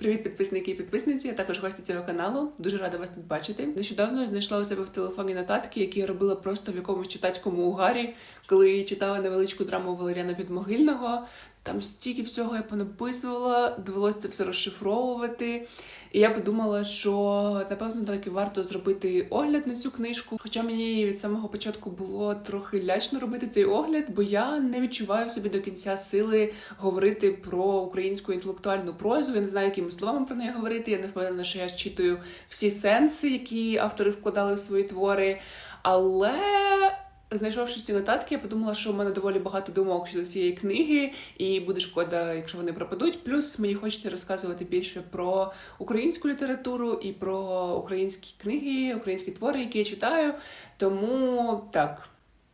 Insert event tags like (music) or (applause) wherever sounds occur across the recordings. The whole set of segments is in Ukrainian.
Привіт, підписники і підписниці. Я також гості цього каналу. Дуже рада вас тут бачити. Нещодавно я знайшла у себе в телефоні нотатки, які я робила просто в якомусь читацькому угарі, коли читала невеличку драму Валеріана Підмогильного. Там стільки всього я понаписувала, довелося це все розшифровувати. І я подумала, що напевно таки варто зробити огляд на цю книжку. Хоча мені від самого початку було трохи лячно робити цей огляд, бо я не відчуваю собі до кінця сили говорити про українську інтелектуальну прозу. Я не знаю, якими словами про неї говорити. Я не впевнена, що я зчитую всі сенси, які автори вкладали в свої твори. Але Знайшовши ці нотатки, я подумала, що в мене доволі багато думок щодо цієї книги, і буде шкода, якщо вони пропадуть. Плюс мені хочеться розказувати більше про українську літературу і про українські книги, українські твори, які я читаю. Тому так,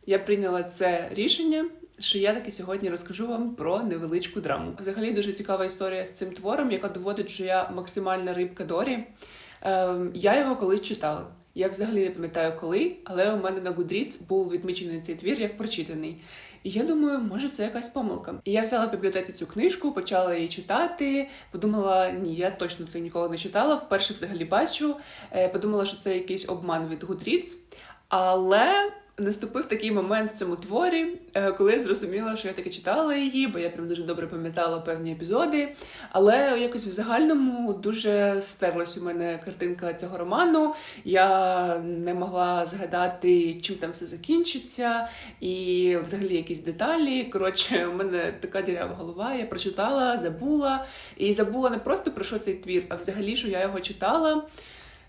я прийняла це рішення. Що я таки сьогодні розкажу вам про невеличку драму. Взагалі дуже цікава історія з цим твором, яка доводить, що я максимальна рибка Дорі. Ем, я його колись читала. Я взагалі не пам'ятаю коли, але у мене на Goodreads був відмічений цей твір як прочитаний. І я думаю, може це якась помилка. І я взяла в бібліотеці цю книжку, почала її читати. Подумала, ні, я точно це ніколи не читала. Вперше взагалі бачу. Е, Подумала, що це якийсь обман від Goodreads. Але наступив такий момент в цьому творі, е, коли я зрозуміла, що я таки читала її, бо я прям дуже добре пам'ятала певні епізоди. Але якось в загальному дуже стерлась у мене картинка цього роману. Я не могла згадати, чим там все закінчиться, і взагалі якісь деталі. Коротше, у мене така дірява голова. Я прочитала, забула. І забула не просто про що цей твір, а взагалі, що я його читала.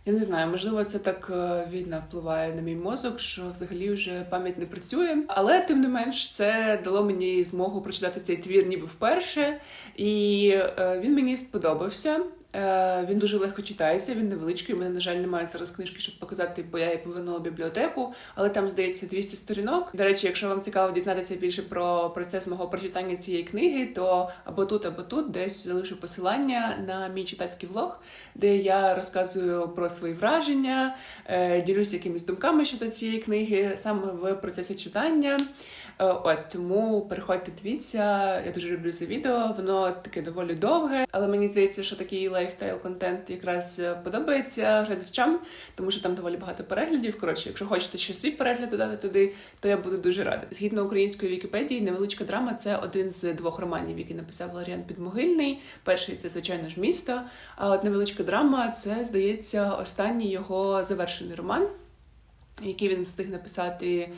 Я не знаю, можливо, це так е, війна впливає на мій мозок, що взагалі вже пам'ять не працює. Але тим не менш, це дало мені змогу прочитати цей твір ніби вперше, і е, він мені сподобався. Е, Він дуже легко читається, він невеличкий. У мене, на жаль, немає зараз книжки, щоб показати, бо я її повернула в бібліотеку, але там здається 200 сторінок. До речі, якщо вам цікаво дізнатися більше про процес мого прочитання цієї книги, то або тут, або тут десь залишу посилання на мій читацький влог, де я розказую про свої враження, е, ділюся якимись думками щодо цієї книги саме в процесі читання. Е, От тому переходьте, дивіться. Я дуже люблю це відео. Воно таке доволі довге, але мені здається, що такий лайфстайл контент якраз е, подобається глядачам, тому що там доволі багато переглядів. Коротше, якщо хочете ще свій перегляд додати туди, то я буду дуже рада. Згідно української Вікіпедії, невеличка драма це один з двох романів, які написав Валеріан Підмогильний. Перший це звичайно ж місто. А от невеличка драма це здається останній його завершений роман. Який він встиг написати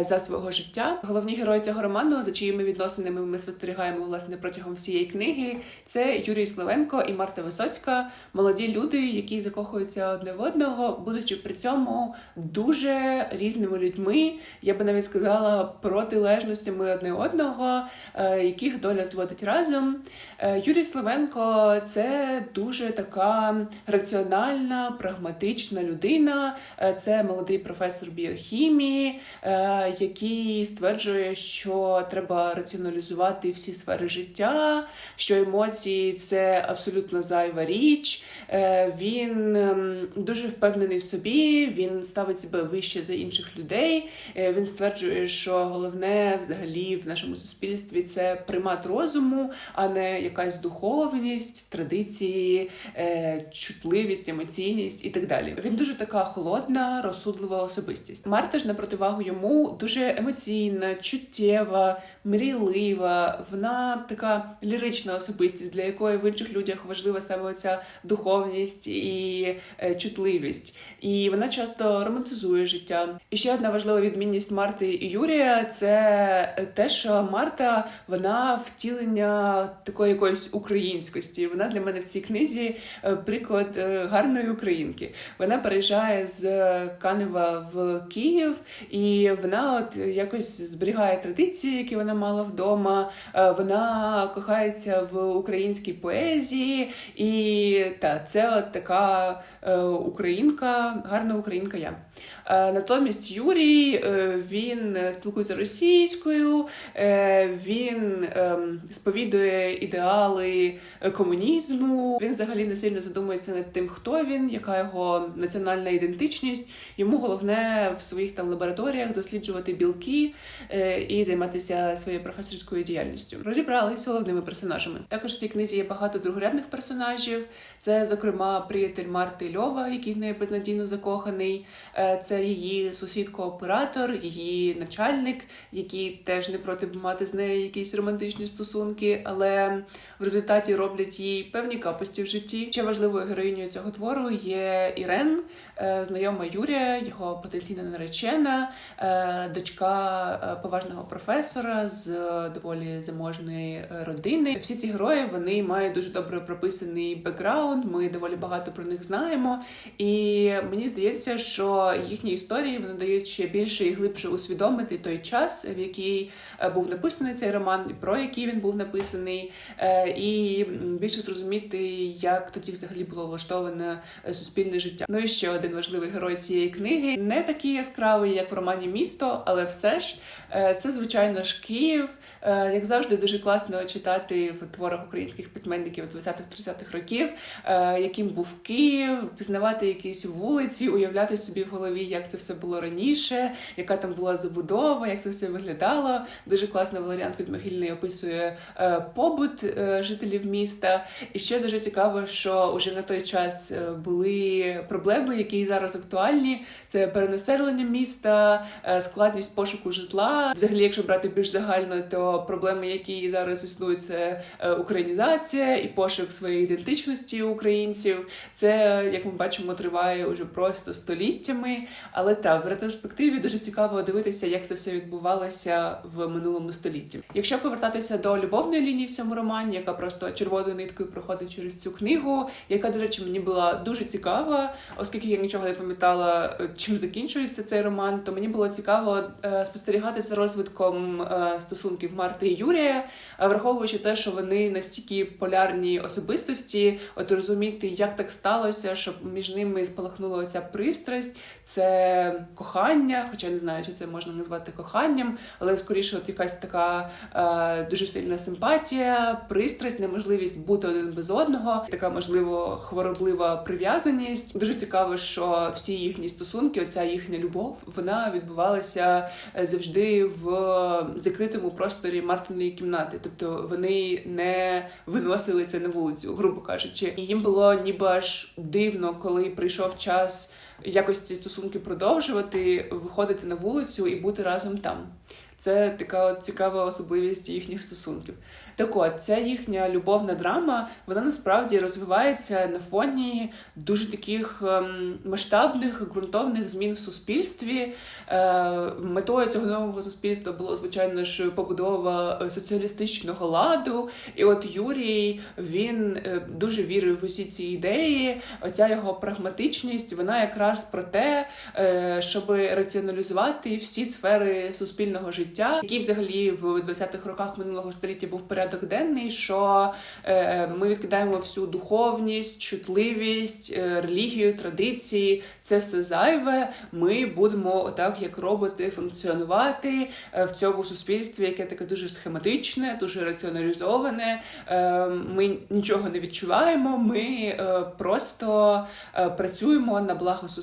за свого життя. Головні герої цього роману, за чиїми відносинами ми спостерігаємо власне протягом всієї книги, це Юрій Словенко і Марта Висоцька, молоді люди, які закохуються одне в одного, будучи при цьому дуже різними людьми. Я би навіть сказала протилежностями одне одного, е, яких доля зводить разом. Е, Юрій Словенко це дуже така раціональна, прагматична людина. Е, Це молодий професор біохімії, е, який стверджує, що треба раціоналізувати всі сфери життя, що емоції це абсолютно зайва річ. Е, Він ем, дуже впевнений в собі, він ставить себе вище за інших людей. Е, Він стверджує, що головне взагалі в нашому суспільстві це примат розуму, а не якась духовність, традиції, е, чутливість, емоційність і так далі. Він дуже така холодна, розсудлива особистість. Марта ж на противагу йому дуже емоційна, чуттєва, мрійлива. Вона така лірична особистість, для якої в інших людях важлива саме оця духовність і е, чутливість. І вона часто романтизує життя. І ще одна важлива відмінність Марти і Юрія це те, що Марта вона втілення такої якоїсь українськості. Вона для мене в цій книзі е, приклад е, гарної українки. Вона переїжджає з Канева в Київ, і вона от якось зберігає традиції, які вона мала вдома. Е, Вона кохається в українській поезії, і та це от така е, українка, гарна українка. Я Натомість Юрій е, він е, спілкується російською, е, він ем, сповідує ідеали е, комунізму. Він взагалі не сильно задумується над тим, хто він, яка його національна ідентичність. Йому головне в своїх там лабораторіях досліджувати білки е, і займатися своєю професорською діяльністю. Розібралися головними персонажами. Також в цій книзі є багато другорядних персонажів. Це, зокрема, приятель Марти Льова, який в неї безнадійно закоханий. Е, Це її сусідко-оператор, її начальник, який теж не проти б мати з нею якісь романтичні стосунки, але в результаті роблять їй певні капості в житті. Ще важливою героїнею цього твору є Ірен, знайома Юрія, його потенційна наречена, е, дочка е, поважного професора з е, доволі заможної е, родини. Всі ці герої вони мають дуже добре прописаний бекграунд. Ми доволі багато про них знаємо. І мені здається, що їхні історії вони дають ще більше і глибше усвідомити той час, в який е, був написаний цей роман, про який він був написаний, е, і більше зрозуміти, як тоді взагалі було влаштоване е, суспільне життя. Ну і ще один важливий герой цієї книги не такий яскравий, як в романі Місто, але все ж е, це звичайно ж Київ. Е, Як завжди, дуже класно читати в творах українських письменників 20-30-х років, е, яким був Київ, пізнавати якісь вулиці, уявляти собі в голові, як це все було раніше, яка там була забудова, як це все виглядало. Дуже класно Валеріан Підмогильний описує побут жителів міста. І ще дуже цікаво, що уже на той час були проблеми, які зараз актуальні. Це перенаселення міста, е, складність пошуку житла. Взагалі, якщо брати більш загально, то проблеми, які зараз існують, це е, українізація і пошук своєї ідентичності українців. Це, як ми бачимо, триває уже просто століттями. Але так, в ретроспективі дуже цікаво дивитися, як це все відбувалося в минулому столітті. Якщо повертатися до любовної лінії в цьому романі, яка просто червоною ниткою проходить через цю книгу, яка, до речі, мені була дуже цікава, оскільки я нічого не пам'ятала, е, чим закінчується цей роман, то мені було цікаво е, спостерігати за розвитком е, стосунків Марти і Юрія, враховуючи те, що вони настільки полярні особистості, от розуміти, як так сталося, щоб між ними спалахнула оця пристрасть, це кохання, хоча не знаю, чи це можна назвати коханням, але скоріше, от якась така дуже сильна симпатія, пристрасть, неможливість бути один без одного, така можливо хвороблива прив'язаність. Дуже цікаво, що всі їхні стосунки, оця їхня любов, вона відбувалася е, завжди в закритому просторі Мартиної кімнати. Тобто вони не виносили це на вулицю, грубо кажучи. І їм було ніби аж дивно, коли прийшов час якось ці стосунки продовжувати, виходити на вулицю і бути разом там. Це така от цікава особливість їхніх стосунків. Так от, ця їхня любовна драма, вона насправді розвивається на фоні дуже таких ем, масштабних ґрунтовних змін в суспільстві. Е, метою цього нового суспільства було, звичайно ж, побудова е, соціалістичного ладу. І от Юрій він е, дуже вірив в усі ці ідеї. Оця його прагматичність, вона якраз про те, е, щоб раціоналізувати всі сфери суспільного життя, який взагалі в 20-х роках минулого століття був порядок денний, що е, ми відкидаємо всю духовність, чутливість, е, релігію, традиції. Це все зайве. Ми будемо отак, як роботи, функціонувати в цьому суспільстві, яке таке дуже схематичне, дуже раціоналізоване. Ми нічого не відчуваємо. Ми просто працюємо на благо суспільства.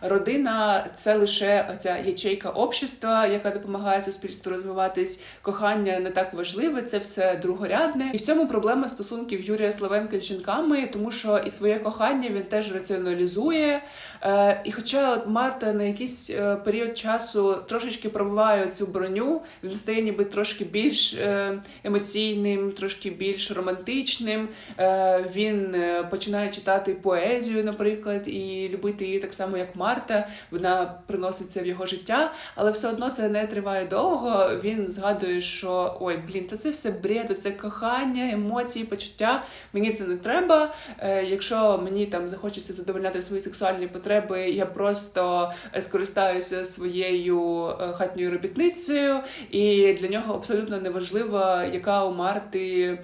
Родина це лише оця ячейка общества, яка допомагає суспільству розвиватись. Кохання не так важливе, це все другорядне. І в цьому проблема стосунків Юрія Славенка з жінками, тому що і своє кохання він теж раціоналізує. Е, І хоча от Марта на якийсь е, період часу трошечки пробиває цю броню, він стає ніби трошки більш е, емоційним, трошки більш романтичним. Він починає читати поезію, наприклад, і любити її так само, як Марта. Вона приноситься в його життя, але все одно це не триває довго. Він згадує, що ой, блін, та це все бред, це кохання, емоції, почуття. Мені це не треба. Е, Якщо мені там захочеться задовольняти свої сексуальні потреби, я просто е, скористаюся своєю е, хатньою робітницею, і для нього абсолютно неважливо, яка у Марти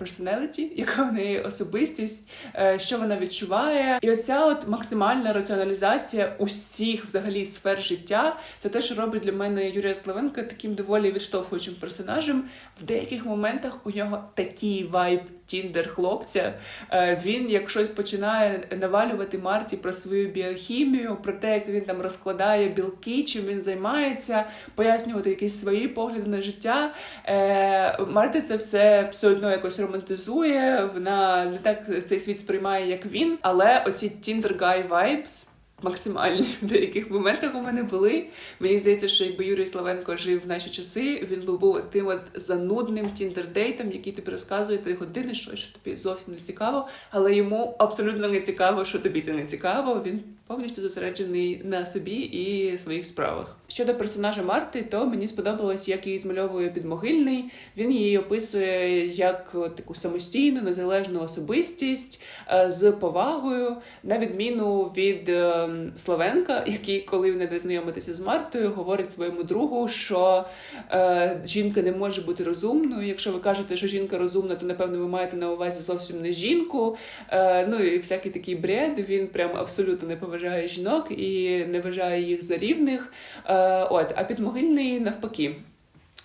personality, (laughs) яка в неї особистість, е, що вона відчуває. І оця от максимальна раціоналізація усіх взагалі сфер життя. Це те, що робить для мене Юрія Славенка таким доволі відштовхуючим персонажем. В деяких моментах у нього такий вайб тіндер хлопця. Е, Він, як щось починає навалювати Марті про свою біохімію, про те, як він там розкладає білки, чим він займається, пояснювати якісь свої погляди на життя. Е, Марти це все все одно якось романтизує. Вона не так цей світ сприймає, як він. Але оці Tinder Guy vibes максимальні в деяких моментах у мене були. Мені здається, що якби Юрій Славенко жив в наші часи, він би був тим от занудним тіндердейтом, який тобі розказує три години, щось, що тобі зовсім не цікаво, але йому абсолютно не цікаво, що тобі це не цікаво. Він повністю зосереджений на собі і своїх справах. Щодо персонажа Марти, то мені сподобалось, як її змальовує підмогильний. Він її описує як таку самостійну, незалежну особистість е, з повагою, на відміну від е, Славенка, який, коли він іде знайомитися з Мартою, говорить своєму другу, що е, жінка не може бути розумною. Якщо ви кажете, що жінка розумна, то напевно ви маєте на увазі зовсім не жінку. Е, ну і всякий такий бред. Він прям абсолютно не поважає жінок і не вважає їх за рівних. Е, от, а підмогильний навпаки.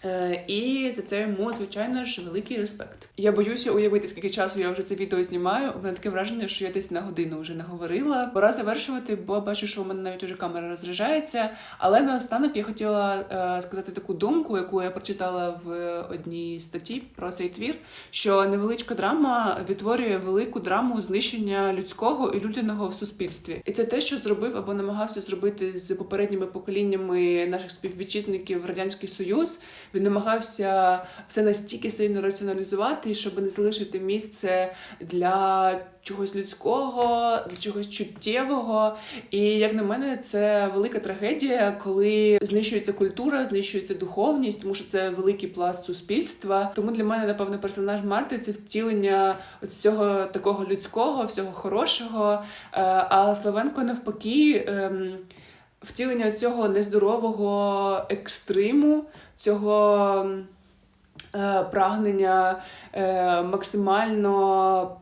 Е, і за це йому, звичайно ж, великий респект. Я боюся уявити, скільки часу я вже це відео знімаю. У мене таке враження, що я десь на годину вже наговорила. Пора завершувати, бо бачу, що у мене навіть уже камера розряджається. Але наостанок я хотіла е, сказати таку думку, яку я прочитала в одній статті про цей твір, що невеличка драма відтворює велику драму знищення людського і людяного в суспільстві. І це те, що зробив або намагався зробити з попередніми поколіннями наших співвітчизників Радянський Союз. Він намагався все настільки сильно раціоналізувати, щоб не залишити місце для чогось людського, для чогось чуттєвого. І як на мене, це велика трагедія, коли знищується культура, знищується духовність, тому що це великий пласт суспільства. Тому для мене, напевно, персонаж Марти це втілення цього такого людського, всього хорошого. Е, А Славенко навпаки. Втілення цього нездорового екстриму, цього е, прагнення е, максимально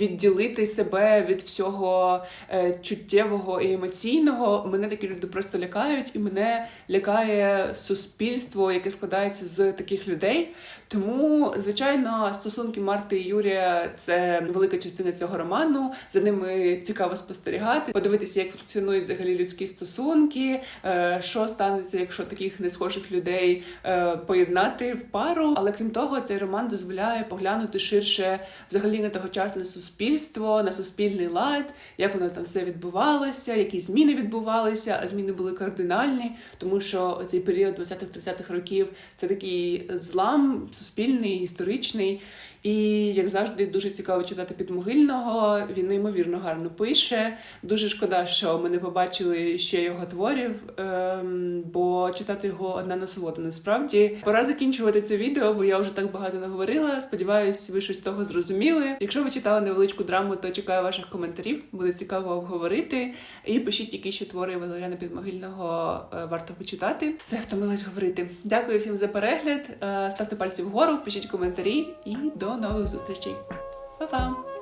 відділити себе від всього е, чуттєвого і емоційного. Мене такі люди просто лякають, і мене лякає суспільство, яке складається з таких людей. Тому, звичайно, стосунки Марти і Юрія це велика частина цього роману. За ними цікаво спостерігати, подивитися, як функціонують взагалі людські стосунки, е, що станеться, якщо таких не схожих людей е, поєднати в пару. Але крім того, цей роман дозволяє поглянути ширше взагалі на тогочасне суспільство, на суспільний лад, як воно там все відбувалося, які зміни відбувалися, а зміни були кардинальні, тому що цей період 20-30-х років це такий злам суспільний, історичний. І, як завжди, дуже цікаво читати підмогильного. Він неймовірно гарно пише. Дуже шкода, що ми не побачили ще його творів, ем, бо читати його одна насолода. Насправді пора закінчувати це відео, бо я вже так багато наговорила. Сподіваюсь, ви щось з того зрозуміли. Якщо ви читали невеличку драму, то чекаю ваших коментарів. Буде цікаво обговорити. І пишіть, які ще твори Валеріана Підмогильного е, варто почитати. Все втомилась говорити. Дякую всім за перегляд. Е, Ставте пальці вгору, пишіть коментарі і до нових зустрічей. Па-па!